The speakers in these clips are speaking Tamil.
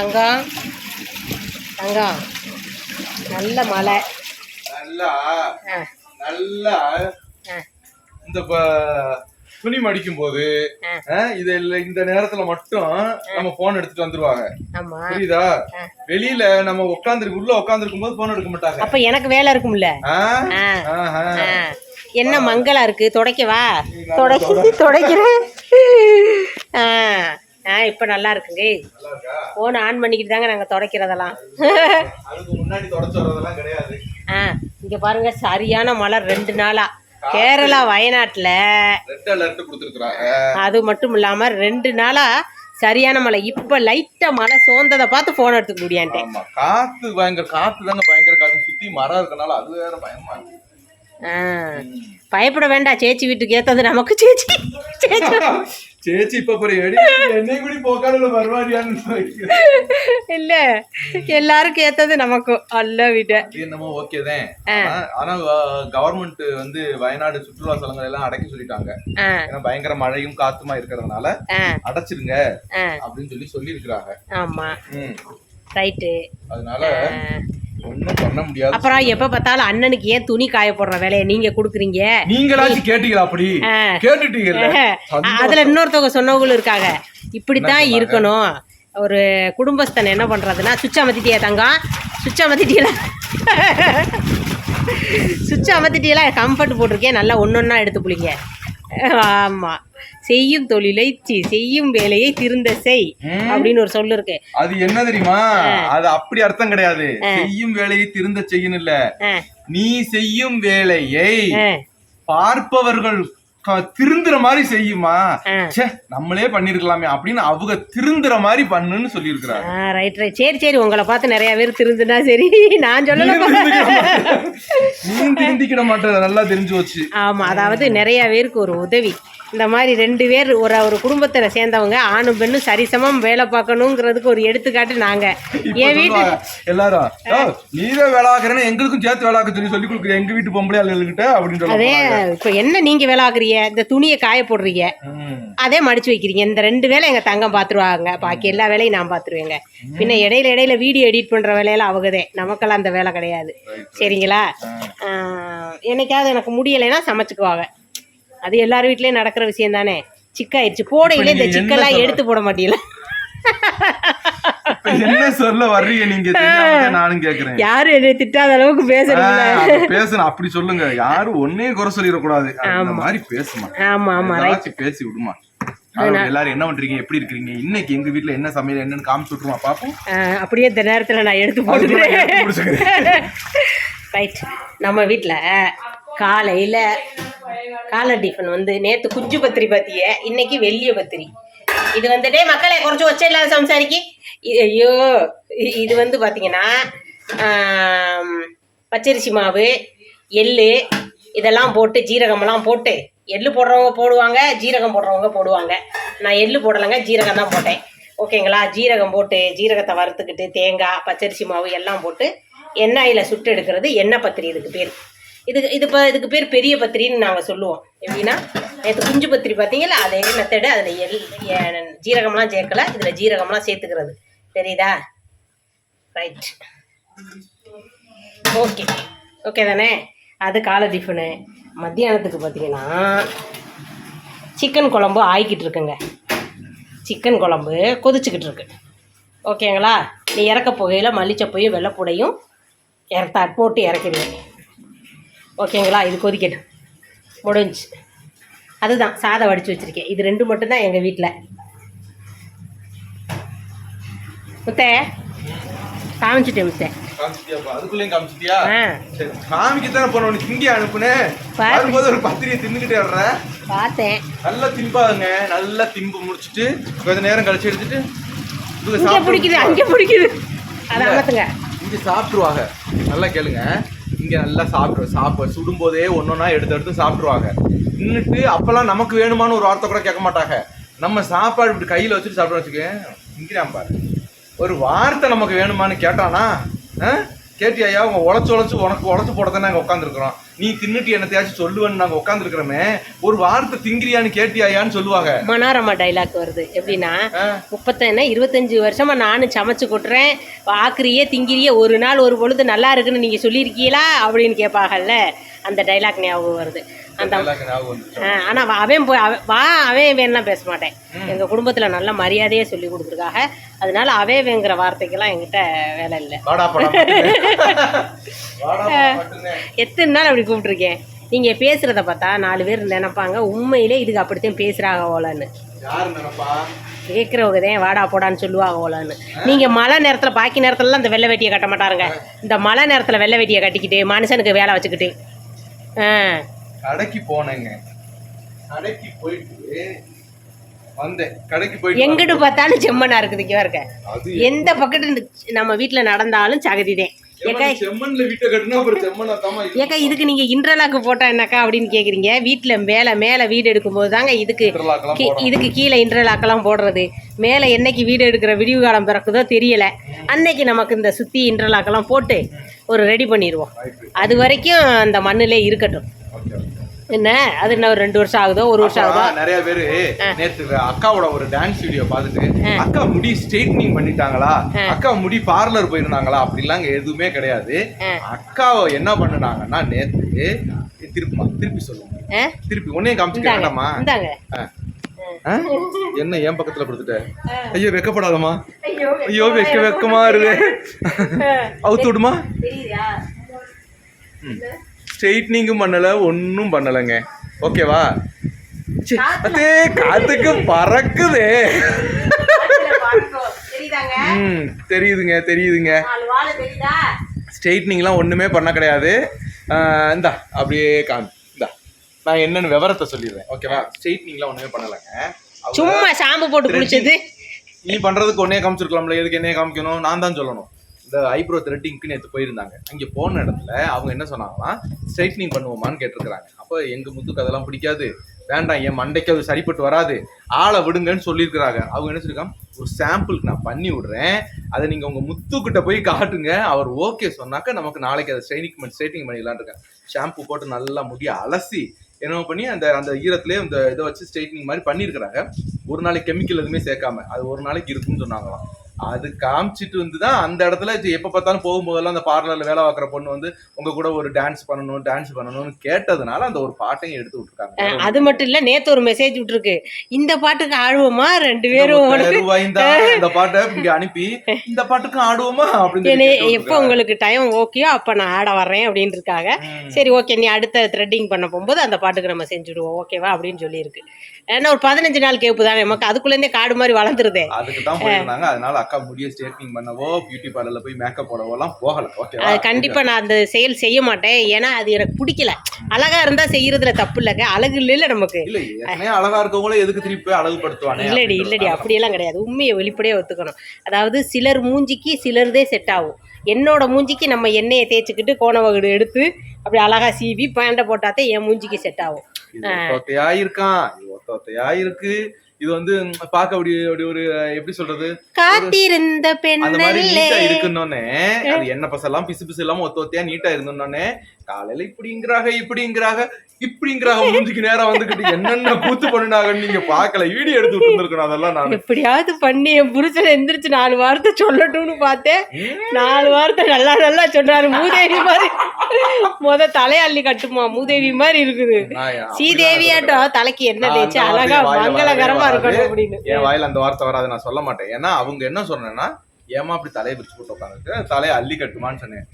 தங்கம். தங்கம். நல்ல மழை. நல்லா. நல்லா. இந்த துணி மடிக்கும் போது இது இல்ல இந்த நேரத்துல மட்டும் நம்ம போன் எடுத்துட்டு வந்துருவாங்க. புரியுதா? வெளியில நம்ம உட்காந்துருக்கு உள்ள உட்காந்துருக்கும் போது போன் எடுக்க மாட்டாங்க. அப்ப எனக்கு வேலை இருக்கும்ல. என்ன மங்களா இருக்கு? துடைக்கவா? தொடை. துடைக்கிறேன். ஆ இப்போ நல்லா இருக்குங்க ஃபோன் ஆன் பண்ணிக்கிட்டு தாங்க நாங்கள் துடைக்கிறதெல்லாம். ஆ இங்கே பாருங்க சரியான மழை ரெண்டு நாளா. கேரளா வயநாட்டில். அது மட்டும் இல்லாமல் ரெண்டு நாளா சரியான மழை. இப்போ லைட்டாக மழை சோர்ந்ததை பார்த்து ஃபோன் எடுத்துக்க முடியான்ட்டேன். ஆமா காத்து பயங்கர காத்து தாங்க பயங்கர காத்து. சுத்தி மரம் இருக்கனால அது வேற பயமா பயப்பட வேண்டாம். சேச்சி வீட்டுக்கு ஏற்றது நமக்கு. சேச்சி சேச்சி. சேச்சி இப்ப போற எடி என்னை கூடி போக்காடுல வருவாரியான்னு இல்ல எல்லாருக்கும் ஏத்தது நமக்கும் அல்ல விட அது என்னமோ ஓகே தான் ஆனா- ஆனா கவர்மெண்ட் வந்து வயநாடு சுற்றுலா தலங்கள் எல்லாம் அடைக்க சொல்லிட்டாங்க ஆ ஏன்னா பயங்கர மழையும் காத்துமா இருக்கிறதுனால ஆ அடைச்சிருங்க ஆ அப்படின்னு சொல்லி சொல்லி இருக்கிறாங்க ஆமா ரைட்டு அதனால ஒண்ணும் பண்ண முடியாது அப்புறம் எப்ப பார்த்தாலும் அண்ணனுக்கு ஏன் துணி காய போடுற வேலையை நீங்க குடுக்குறீங்க? நீங்களாச்சும் கேட்டீங்களா அப்படி? அ- அதுல இன்னொருத்தவங்க சொன்னவங்களும் இருக்காங்க. இப்படித்தான் இருக்கணும். ஒரு குடும்பஸ்தன் என்ன பண்றதுன்னா சுவிட்ச் அமர்த்திட்டியா தங்கம் சுவிட்ச் அமர்த்திட்டியல சுவிட்ச் அமர்த்திட்டியல கம்ஃபர்ட் போட்டிருக்கேன் நல்லா ஒன்னொன்னா எடுத்து புளிங்க. ஆமா. செய்யும் தொழிலை சி- செய்யும் வேலையை திருந்த செய். அப்படின்னு ஒரு சொல்லு இருக்கு. அது என்ன தெரியுமா? அது அப்படி அர்த்தம் கிடையாது. செய்யும் வேலையை திருந்த செய்யணும் இல்ல. நீ செய்யும் வேலையை பார்ப்பவர்கள் திருந்துற மாதிரி செய்யுமா. ச்சே நம்மளே பண்ணிருக்கலாமே அப்படின்னு அவங்க திருந்துற மாதிரி பண்ணுன்னு சொல்லி இருக்கிறாங்க ஆ ரைட் ரைட் சரி சரி உங்களை பார்த்து நிறைய பேர் திருந்துனா சரி. நான் சொல்லல நீ திருந்திக்கிட மாட்டேன் நல்லா தெரிஞ்சு வச்சு ஆமா அதாவது நிறைய பேருக்கு ஒரு உதவி. இந்த மாதிரி ரெண்டு பேர் ஒரு ஒரு குடும்பத்துல சேர்ந்தவங்க ஆணும் பெண்ணும் சரிசமம் வேலை பார்க்கணுங்கிறதுக்கு ஒரு எடுத்துக்காட்டு நாங்க. என் வீட்டு எல்லாரும் "ஓ, நீதான் வேலை ஆக்குறேன்னு எங்களுக்கும் சேர்த்து வேலை ஆக்க சொல்லி சொல்லி கொடுக்குற எங்க வீட்டு பொம்பளை ஆளுகிட்ட அப்படின்னு அதே இப்போ என்ன நீங்க வேலை ஆக்குறீங்க? இந்த துணியை காய போடுறீங்க. அதே மடிச்சு வைக்கிறீங்க. இந்த ரெண்டு வேலை எங்க தங்கம் பாத்துருவாங்க. பாக்கி எல்லா வேலையும் நான் பாத்துருவேங்க. பின்ன இடையில இடையில வீடியோ எடிட் பண்ற வேலையெல்லாம் அவங்கதே நமக்கெல்லாம் அந்த வேலை கிடையாது. சரிங்களா? என்னைக்காவது எனக்கு முடியலைன்னா சமைச்சுக்குவாங்க. அது எல்லார் வீட்லயும் நடக்கிற விஷயம் தானே? சிக்காயிருச்சு. போடையில இந்த சிக்கெல்லாம் எடுத்து போட மாட்டீங்களா? என்ன சொல்ல வர்றீங்க நீங்க? நானும் கேக்குறேன். யாரும் என்னை திட்டாத அளவுக்கு அப்ப பேசணும் அப்படி சொல்லுங்க. யாரும் ஒன்னையும் குறை சொல்லிடக்கூடாது. அந்த மாதிரி பேசுமா. ஆமா ஆமா பேசி விடுமா. எல்லாரும் என்ன பண்றீங்க? எப்படி இருக்கிறீங்க? இன்னைக்கு எங்க வீட்ல என்ன சமையல் என்னன்னு காமிச்சு விட்டுருமா பாப்போம். அப்படியே இந்த நேரத்துல நான் எடுத்து போட்டுக்கிறேன். ரைட் நம்ம வீட்டில் காலையில் காலை டிஃபன் வந்து நேற்று குஞ்சு பத்திரி பத்திய இன்னைக்கு வெள்ளிய பத்திரி. இது வந்துட்டே மக்களை குறைச்சி வச்ச இல்லாத சம்சாரிக்கு. ஐயோ இது வந்து பார்த்தீங்கன்னா பச்சரிசி மாவு எள்ளு இதெல்லாம் போட்டு ஜீரகமெல்லாம் போட்டு எள்ளு போடுறவங்க போடுவாங்க ஜீரகம் போடுறவங்க போடுவாங்க. நான் எள்ளு போடலைங்க ஜீரகம் தான் போட்டேன். ஓகேங்களா? ஜீரகம் போட்டு ஜீரகத்தை வறுத்துக்கிட்டு தேங்காய் பச்சரிசி மாவு எல்லாம் போட்டு எண்ணெயில் சுட்டு எடுக்கிறது எண்ணெய் பத்திரி இதுக்கு பேர். இதுக்கு இது இப்போ இதுக்கு பேர் பெரிய பத்திரின்னு நாங்கள் சொல்லுவோம். எப்படின்னா நேற்று குஞ்சு பத்திரி பார்த்தீங்களா அதே மெத்தடு? அதில் எல் ஜீரகம்லாம் சேர்க்கல இதில் ஜீரகம்லாம் சேர்த்துக்கிறது. தெரியுதா? ரைட் ஓகே ஓகே தானே? அது காலை டிஃபனு மத்தியானத்துக்கு பார்த்தீங்கன்னா சிக்கன் குழம்பு ஆயிக்கிட்டு இருக்குங்க. சிக்கன் குழம்பு கொதிச்சுக்கிட்டு இருக்கு. ஓகேங்களா நீ இறக்க போகையில் மல்லிச்சப்பையும் வெள்ளைப்பூடையும் இறத்தா போட்டு இறக்கிடுவேன் ஓகேங்களா? இது கொதிக்கட்டும். முடிஞ்சு அதுதான் சாதம் வடித்து வச்சுருக்கேன். இது ரெண்டு மட்டும்தான் எங்கள் வீட்டில் முத்தே காமிச்சிட்டேன் முத்தே. பார்த்தேன். நல்லா திம்பாங்க நல்லா திம்பு முடிச்சிட்டு கொஞ்ச நேரம் கழிச்சு எடுத்துட்டு இங்கே பிடிக்குது அங்கே பிடிக்குது. அதை அமர்த்துங்க. இங்க சாப்பிட்டுருவாங்க. நல்லா கேளுங்க. இங்கே நல்லா சாப்பிட்டு சாப்பிட. சுடும்போதே ஒன்னொன்னா எடுத்து எடுத்து சாப்பிட்ருவாங்க நின்றுட்டு அப்போல்லாம் நமக்கு வேணுமான்னு ஒரு வார்த்தை கூட கேட்க மாட்டாங்க. நம்ம சாப்பாடு இப்படி கையில் வச்சுட்டு சாப்பிட வச்சுக்கேன் இங்கிறான் பாரு. ஒரு வார்த்தை நமக்கு வேணுமான்னு கேட்டானா ஆ? கேட்டியா உங்க உழைச்சு உழைச்சு உனக்கு உழைச்சு போட தானே நாங்கள் உட்காந்துருக்குறோம் நீ தின்னுட்டு என்னத்தையாச்சும் சொல்லுவேன்னு நாங்க உட்காந்துருக்கிறோமே ஒரு வார்த்தை திங்கிறியான்னு கேட்டியாயான்னு சொல்லுவாங்க. மனோரமா டைலாக் வருது. எப்படின்னா. முப்பத்தேன இருபத்தஞ்சு வருஷமா நானும் சமைச்சு கொட்டுறேன். ஆக்குறியே திங்கிறியே ஒரு நாள் ஒரு பொழுது நல்லா இருக்குன்னு நீங்க சொல்லியிருக்கீங்களா? அப்படின்னு கேட்பாங்கல்ல. அந்த டைலாக் ஞாபகம் வருது. அந்த dialogue ஞாபகம் வந்துச்சு. ஆ, ஆனா வா- அவன் போய் அவன் வா அவன் வேணா பேச மாட்டேன். எங்க குடும்பத்துல நல்ல மரியாதையே சொல்லி கொடுத்துருக்காங்க அதனால அவே வேங்கிற வார்த்தைக்கெல்லாம் என்கிட்ட வேலை இல்லை. எத்தனை நாள் அப்படி கூப்பிட்டுருக்கேன்? நீங்க பேசுறத பார்த்தா நாலு பேர் நினைப்பாங்க. உண்மையிலே இதுக்கு அப்படித்தான் பேசுறாங்க ஓலன்னு. கேட்குறவங்க தான் வாடா போடான்னு சொல்லுவாங்க ஓலான்னு. நீங்க மழை நேரத்துல பாக்கி நேரத்துலலாம் இந்த வெள்ளை வேட்டியை கட்ட மாட்டாருங்க. இந்த மழை நேரத்துல வெள்ளை வேட்டியை கட்டிக்கிட்டு மனுஷனுக்கு வேலை வச்சுக்கிட்டு. ஆ. கடைக்கு போனேங்க. கடைக்கு போயிட்டு வந்தேன். கடைக்கு போயிட்டு எங்கிட்டு பார்த்தாலும் செம்மனா இருக்குது இங்க இருக்க அது எந்த பக்கத்து நம்ம வீட்டுல நடந்தாலும் செம்மனா தாமா ஏக்கா இதுக்கு நீங்க இன்டர்லாக்கு போட்டா என்னக்கா அப்படின்னு கேக்குறீங்க. வீட்டுல மேல மேல வீடு எடுக்கும்போது தாங்க இதுக்கு இதுக்கு கீழே இன்டர்லாக்கெல்லாம் போடுறது. மேலே என்னைக்கு வீடு எடுக்கிற விடிவு காலம் பிறக்குதோ தெரியல. அன்னைக்கு நமக்கு இந்த சுற்றி இன்டர்லாக்கெல்லாம் போட்டு ஒரு ரெடி பண்ணிடுவோம் அது வரைக்கும் அந்த மண்ணிலே இருக்கட்டும். என்ன? அது இன்னும் ஒரு ரெண்டு வருஷம் ஆகுதோ? ஒரு வருஷம் ஆகுதோ? நிறைய பேரு நேத்து அக்காவோட ஒரு டான்ஸ் வீடியோ பார்த்துட்டு அக்கா முடி ஸ்ட்ரெயிட்னிங் பண்ணிட்டாங்களா? அக்கா முடி பார்லர் போயிருந்தாங்களா? அப்படிலாம் எதுவுமே கிடையாது. அக்கா என்ன பண்ணுனாங்கன்னா நேத்து திருப்பிமா திருப்பி சொல்லுங்க? திருப்பி உன்னையும் காமிச்சுக்க வேண்டாமா இந்தாங்க. ஆ. ஆ? என்ன ஏன் பக்கத்துல கொடுத்துட்ட ஐயோ வெக்கப்படாதம்மா. ஐயோ வெக்க வெக்கமா இருக்கு. அவுத்து விடுமா? தெரியுதா? ஸ்ட்ரெயிட்னிங்கும் பண்ணல ஒன்றும் பண்ணலைங்க. ஓகேவா அதே காத்துக்கு பறக்குதே. தெரியுதாங்க? ம் தெரியுதுங்க தெரியுதுங்க. ஸ்ட்ரெயிட்னிங்லாம் ஒன்றுமே பண்ண கிடையாது. இந்தா அப்படியே காமி இந்தா. நான் என்னன்னு விவரத்தை சொல்லிடுறேன். ஓகேவா ஸ்ட்ரெயிட்னிங்லாம் ஒன்றுமே பண்ணலைங்க. சும்மா ஷாம்பு போட்டு குளிச்சது. நீ பண்றதுக்கு ஒன்னே காமிச்சிருக்கலாம்ல. எதுக்கு என்னைய காமிக்கணும்? நான் தான் சொல்லணும். இந்த ஐப்ரோ த்ரெட்டிங்க்கு நேற்று போயிருந்தாங்க. அங்கே போன இடத்துல அவங்க என்ன சொன்னாங்கன்னா ஸ்ட்ரைட்னிங் பண்ணுவோமான்னு கேட்டிருக்கிறாங்க. அப்போ எங்கள் முத்துக்கு அதெல்லாம் பிடிக்காது. வேண்டாம் என் மண்டைக்கு அது சரிப்பட்டு வராது. ஆளை விடுங்கன்னு சொல்லியிருக்கிறாங்க. அவங்க என்ன சொல்லியிருக்காங்க? ஒரு சாம்பிளுக்கு நான் பண்ணி விடுறேன். அதை நீங்கள் உங்கள் முத்துக்கிட்ட போய் காட்டுங்க. அவர் ஓகே சொன்னாக்க நமக்கு நாளைக்கு அதை ஸ்ட்ரைனிங் ஸ்ட்ரைட்டிங் பண்ணிடலான்னு இருக்கேன் ஷாம்பு போட்டு நல்லா முடிய அலசி என்ன பண்ணி அந்த அந்த ஈரத்துலேயே இந்த இதை வச்சு ஸ்ட்ரைட்னிங் மாதிரி பண்ணியிருக்கிறாங்க. ஒரு நாளைக்கு கெமிக்கல் எதுவுமே சேர்க்காம. அது ஒரு நாளைக்கு இருக்குன்னு சொன்னாங்களாம். அது காமிச்சிட்டு வந்து தான் அந்த இடத்துல எப்போ பார்த்தாலும் போகும்போதெல்லாம் அந்த பார்லரில் வேலை பார்க்குற பொண்ணு வந்து உங்க கூட ஒரு டான்ஸ் பண்ணணும் டான்ஸ் பண்ணணும்னு கேட்டதுனால அந்த ஒரு பாட்டையும் எடுத்து விட்டுருக்காங்க. அது மட்டும் இல்ல நேத்து ஒரு மெசேஜ் விட்டுருக்கு. இந்த பாட்டுக்கு ஆடுவோமா? ரெண்டு பேரும் இந்த பாட்டை இங்க அனுப்பி இந்த பாட்டுக்கும் ஆடுவோமா? அப்படின்னு எப்போ உங்களுக்கு டைம் ஓகேயோ அப்போ நான் ஆட வர்றேன் அப்படின்னு இருக்காங்க. சரி ஓகே நீ அடுத்த த்ரெட்டிங் பண்ண போகும்போது அந்த பாட்டுக்கு நம்ம செஞ்சுடுவோம். ஓகேவா அப்படின்னு சொல்லியிருக்கு. ஏன்னா ஒரு பதினஞ்சு நாள் கேப்பு தானே நமக்கு அதுக்குள்ளேருந்தே காடு மாதிரி வளர்ந்துருதே. அதுக்கு தான் போயிருந்தாங்க. அதனால அக்கா முடிய ஸ்ட்ரைட்னிங் பண்ணவோ பியூட்டி பார்லர்ல போய் மேக்கப் போடவோ எல்லாம் போகல. ஓகேவா அது கண்டிப்பாக நான் அந்த செயல் செய்ய மாட்டேன். ஏன்னா அது எனக்கு பிடிக்கல. அழகா இருந்தா செய்யறதுல தப்பு இல்லைங்க அழகு இல்லைல்ல நமக்கு. இல்ல ஏற்கனவே அழகா இருக்கவங்கள எதுக்கு திருப்பி போய் அழகுபடுத்துவானே இல்லடி இல்லடி. அப்படியெல்லாம் கிடையாது. உண்மையை வெளிப்படையாக ஒத்துக்கணும். அதாவது சிலர் மூஞ்சிக்கு சிலர்தே செட் ஆகும். என்னோட மூஞ்சிக்கு நம்ம எண்ணெயை தேய்ச்சிக்கிட்டு கோணவகடு எடுத்து அப்படி அழகா சீவி பேண்டை போட்டாத்தே என் மூஞ்சிக்கு செட் ஆகும். இருக்கான் இது இருக்கு இது வந்து ம், பார்க்க அப்படி அப்படி ஒரு எப்படி சொல்றது? காத்திருந்த அந்த மாதிரி நீட்டா இருக்குன்னொன்னே அது என்ன பசெல்லாம் பிசு பிசு இல்லாம ஒத்த ஒத்தையா நீட்டா இருந்தோன்னே காலையில இப்படிங்கிறாக இப்படிங்கிறாக இப்படிங்கிறாக மூஞ்சிக்கு நேரம் வந்துகிட்டு என்னென்ன கூத்து பண்ணினாங்கன்னு நீங்க பாக்கல வீடியோ எடுத்து விட்டுருக்கணும் அதெல்லாம் நான். எப்படியாவது பண்ணி என் புருஷன் எந்திரிச்சு நாலு வார்த்தை சொல்லட்டும்னு பார்த்தேன். நாலு வார்த்தை நல்லா நல்லா சொன்னாரு மூதேவி மாதிரி. முத தலையள்ளி கட்டுமா? மூதேவி மாதிரி இருக்குது. சீதேவியாட்டம் தலைக்கு என்ன தேய்ச்சி அழகா மங்களகரமா இருக்கணும் என் வாயில அந்த வார்த்தை வராது நான் சொல்ல மாட்டேன். ஏன்னா அவங்க என்ன சொன்னேன்னா ஏமா அப்படி தலையை விரிச்சு போட்டு உட்காந்துருக்கு? தலையை அள்ளி கட்டுமான்னு சொன்னேன்.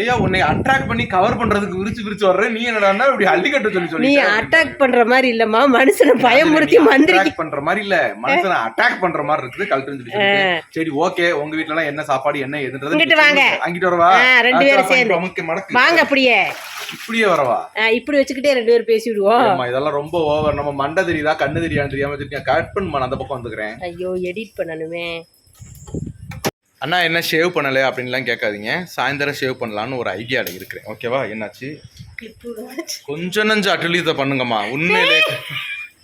ஏயா உன்னை அட்ராக்ட் பண்ணி கவர் பண்றதுக்கு விரிச்சு விரிச்சு வர்றேன். நீ என்னடான்னா இப்படி அள்ளி கட்ட சொல்லி நீ சொல்லி அட்டாக் பண்ற மாதிரி இல்லம்மா. மனுஷனை பயமுறுத்தி மந்திரிக்க பண்ற மாதிரி இல்ல. மனுஷனை அட்டாக் பண்ற மாதிரி இருக்குது கல்ட்டுன்னு சொல்லி. சரி ஓகே. உங்க வீட்ல எல்லாம் என்ன சாப்பாடு என்ன எதுன்றது இங்கிட்டு வாங்க. அங்கிட்டு வரவா? ரெண்டு பேரும் சேர்ந்து. வாங்க அப்படியே. இப்படியே வரவா? இப்படி வச்சுக்கிட்டே ரெண்டு பேரும் பேசி விடுவோம் இதெல்லாம் ரொம்ப ஓவர் நம்ம மண்டை தெரியுதா கண்ணு தெரியான்னு தெரியாம வச்சிருக்கேன் கட் பண்ண அந்த பக்கம் வந்துக்கிறேன். ஐயோ எடிட் பண்ணணுமே. அண்ணா என்ன ஷேவ் பண்ணல அப்படின்லாம் கேட்காதீங்க. சாயந்தரம் ஷேவ் பண்ணலான்னு ஒரு ஐடியாவில் இருக்கிறேன். ஓகேவா என்னாச்சு? கொஞ்சம் நஞ்சு அட்டுலியத்தை பண்ணுங்கம்மா. உண்மையிலே.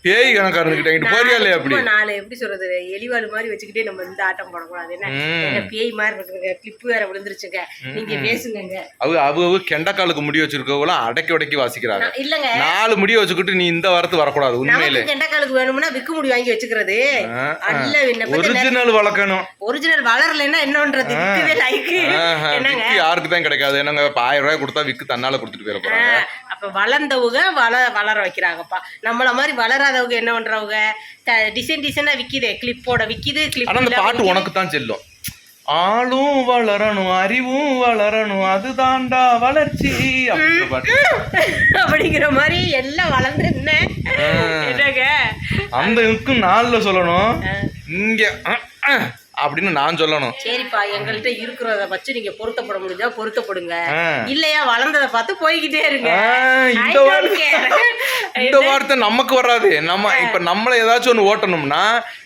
பேய் கணக்கா இருந்துகிட்ட இங்கிட்டு போறியா இல்லையா அப்படி? நாலு எப்படி சொல்றது எலிவாள் மாதிரி வச்சுக்கிட்டே நம்ம இந்த ஆட்டம் போடக்கூடாது. என்ன? பேய் மாதிரி இருக்குங்க கிளிப்பு வேற விழுந்துருச்சுங்க. நீங்க பேசுங்க அவ அவ அவ கெண்டக்காலுக்கு முடி வச்சிருக்கவங்களாம் அடக்கி உடக்கி வாசிக்கிறாங்க. இல்லங்க. நாலு முடிய வச்சுக்கிட்டு நீ இந்த வாரத்து வரக்கூடாது உண்மையிலே. கெண்டக்காலுக்கு வேணும்னா விக்கு முடி வாங்கி வச்சுக்கிறது. அல்ல ஒரிஜினல் வளர்க்கணும். ஒரிஜினல் வளரலைன்னா என்ன பண்றது விக்குதே லைக்கு ஆஹா, என்னங்க? யாருக்கு தான் கிடைக்காது. என்னங்க ஆயிரம் ரூபாய் கொடுத்தா விக்கு தன்னால கொடுத்துட்டு போயிட போறாங்க. அப்ப வளர்ந்தவங்க வள வளர வைக்கிறாங்கப்பா. நம்மள மாதிரி வளராதவங்க என்ன பண்றவங்க? டிசைன் டிசைனா விக்குதே கிளிப்போட விக்குது ஆனா அந்த கிளிப் பாட்டு உனக்கு தான் செல்லும். ஆளும் வளரணும் அறிவும் வளரணும் அதுதான்டா வளர்ச்சி அப்படிங்கிற மாதிரி எல்லாம் வளர்ந்து என்ன என்னங்க? அந்த இதுக்கும் நாள்ல சொல்லணும். இங்க அப்படின்னு நான் சொல்லணும். சரிப்பா எங்கள்கிட்ட இருக்கிறத வச்சு நீங்க பொருத்தப்பட முடிஞ்சா பொருத்தப்படுங்க. இல்லையா வளர்ந்ததை பார்த்து போய்கிட்டே இருங்க. இந்த வார்த்தை. இந்த வார்த்தை நமக்கு வராது. நம்ம இப்ப நம்மள ஏதாச்சும் ஒண்ணு ஓட்டணும்னா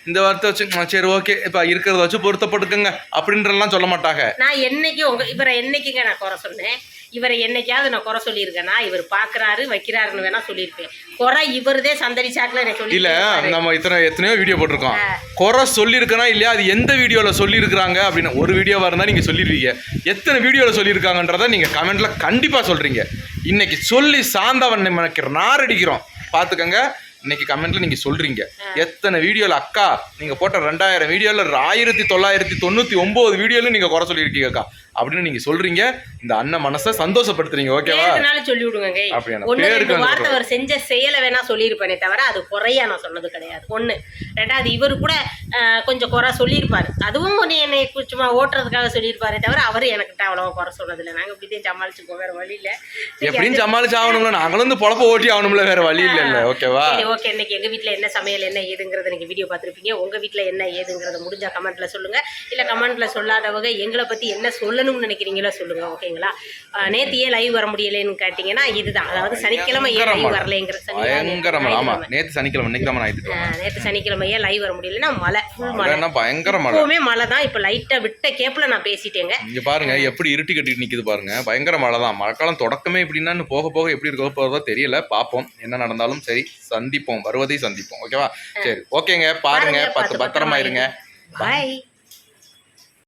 இந்த வார்த்தை வச்சு "ஆ, சரி ஓகே இப்ப இருக்கிறத வச்சு பொருத்தப்பட்டுக்குங்க அப்படின்றலாம் சொல்ல மாட்டாங்க. நான் என்னைக்கு உங்க இவரை என்னைக்குங்க நான் குறை சொன்னேன்? இவரை என்னைக்காவது நான் குறை சொல்லியிருக்கேனா? இவர் பாக்குறாரு வைக்கிறாருன்னு வேணா சொல்லியிருப்பேன். குறை இவருதே சந்தடி சாக்குல எனக்கு சொல்லி இல்ல நம்ம இத்தனை எத்தனையோ வீடியோ போட்டிருக்கோம். குறை சொல்லியிருக்கனா இல்லையா? அது எந்த வீடியோல சொல்லியிருக்கிறாங்க அப்படின்னு ஒரு வீடியோவா இருந்தா நீங்க சொல்லிடுவீங்க எத்தனை வீடியோல சொல்லியிருக்காங்கன்றத நீங்க கமெண்ட்ல கண்டிப்பா சொல்றீங்க. இன்னைக்கு சொல்லி சாந்தவன் நமக்கு நாரடிக்கிறோம் பாத்துக்கங்க இன்னைக்கு கமெண்ட்ல நீங்க சொல்றீங்க. எத்தனை வீடியோல அக்கா நீங்க போட்ட ரெண்டாயிரம் வீடியோல ஆயிரத்தி தொள்ளாயிரத்தி தொண்ணூத்தி ஒன்பது வீடியோல நீங்க குறை சொல்லியிருக்கீங்க அக்கா. அப்படின்னு நீங்க சொல்றீங்க. இந்த அண்ணன் மனசை சந்தோஷப்படுத்துறீங்க ஓகேவா சொல்லி விடுங்க எனக்கு வார்த்தை அவர் செஞ்ச செயலை வேணா சொல்லியிருப்பேனே தவிர அது குறையா நான் சொன்னது கிடையாது. ஒண்ணு. ரெண்டாவது இவர் கூட கொஞ்சம் குறை சொல்லியிருப்பாரு. அதுவும் ஒன்று என்னை சும்மா ஓட்டுறதுக்காக சொல்லியிருப்பாரே தவிர அவர் எனக்கிட்ட அவ்வளவா குறை சொன்னது இல்லை நாங்கள் இப்படிதான் சமாளிச்சுக்கோ வேற வழி இல்லை. எப்படியும் சமாளிச்சு ஆகணும்ல. நாங்களும் இந்த பொழப்ப ஓட்டி ஆகணும்ல வேற வழி இல்ல ஓகேவா ஓகே இன்னைக்கு எங்க வீட்ல என்ன சமையல் என்ன ஏதுங்கிறத நீங்க வீடியோ பார்த்துருப்பீங்க. உங்க வீட்ல என்ன ஏதுங்கிறத முடிஞ்சா கமெண்ட்ல சொல்லுங்க. இல்ல கமெண்ட்ல சொல்லாதவங்க எங்களை பத்தி என்ன சொல்லணும்னு நினைக்கிறீங்களோ சொல்லுங்க ஓகேங்களா? நேத்து ஏன் லைவ் வர முடியலைன்னு கேட்டீங்கன்னா இதுதான். அதாவது சனிக்கிழமை ஏன் லைவ் வரலைங்கிற சனிக்கிழமை பயங்கரமா ஆமா நேத்து சனிக்கிழமை நேத்து சனிக்கிழமை ஏன் லைவ் வர முடியலன்னா மழை ஃபுல் மழை. பயங்கர மழை. எப்பவுமே மழை தான். இப்போ லைட்டா விட்ட கேப்ல நான் பேசிட்டேங்க. இங்க பாருங்க எப்படி இருட்டி கட்டிட்டு நிக்குது பாருங்க. பயங்கர மழை தான் மழைக்காலம் தொடக்கமே எப்படின்னா இன்னும் போக போக எப்படி இருக்க போறதோ தெரியல. பாப்போம் என்ன நடந்தாலும் சரி. சந்திப்போம் வருவதை சந்திப்போம். ஓகேவா சரி. ஓகேங்க பாருங்க. பத்து பத்திரமா இருங்க. பாய்